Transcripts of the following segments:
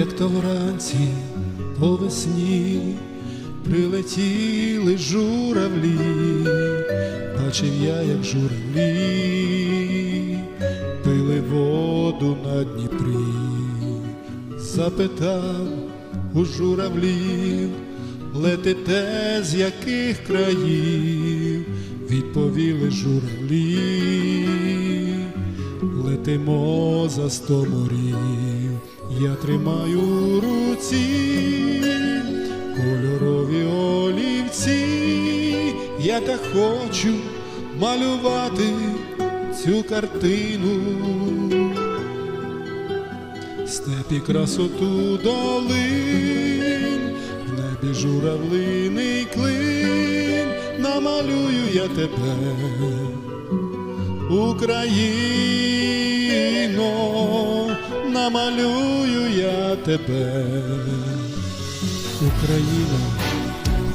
як то вранці по весні прилетіли журавлі, бачив я, як журавлі пили воду на Дніпрі, запитав у журавлів, летите з яких країв, відповіли журавлі летимо за сто морів, я тримаю у руці кольорові олівці, я так хочу малювати цю картину, степі красоту долин, в небі журавлиний клин, намалюю я тебе. Україно, намалюю я тебе, Україна,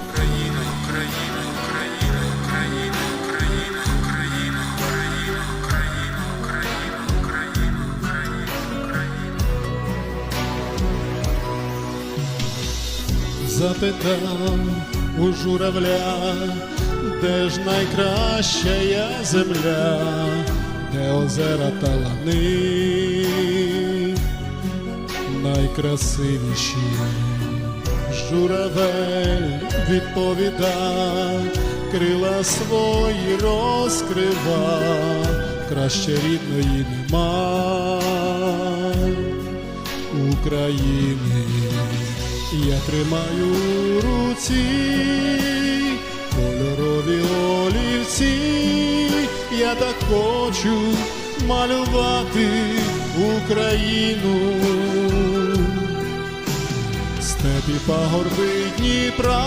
Україна, Україна, Україна, Україна, Україна, Україна, Україна, Україна, Україна, Україна, Україна. запитав у журавля, де ж найкраща я земля, де озера та лани, найкрасивіші. Журавель відповіда, крила свої розкрива, краще рідної нема України. Я тримаю у руці кольорові олівці, я так хочу малювати Україну степі пагорби Дніпра,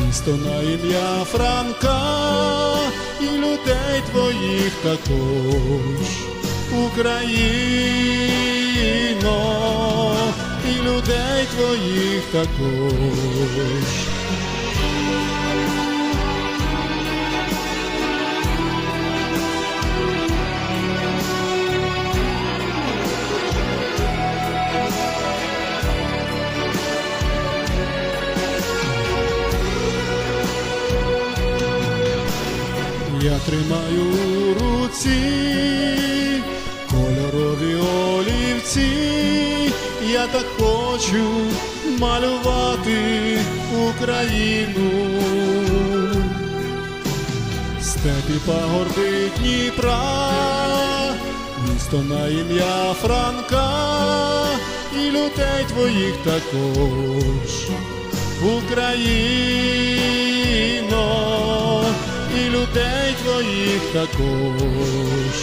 місто на ім'я Франка і людей твоїх також, Україно, і людей твоїх також. Я тримаю у руці кольорові олівці, я так хочу малювати Україну. Степі пагорби Дніпра, місто на ім'я Франка і людей твоїх також. Україно, і людей твоїх також.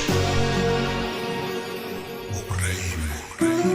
Україна.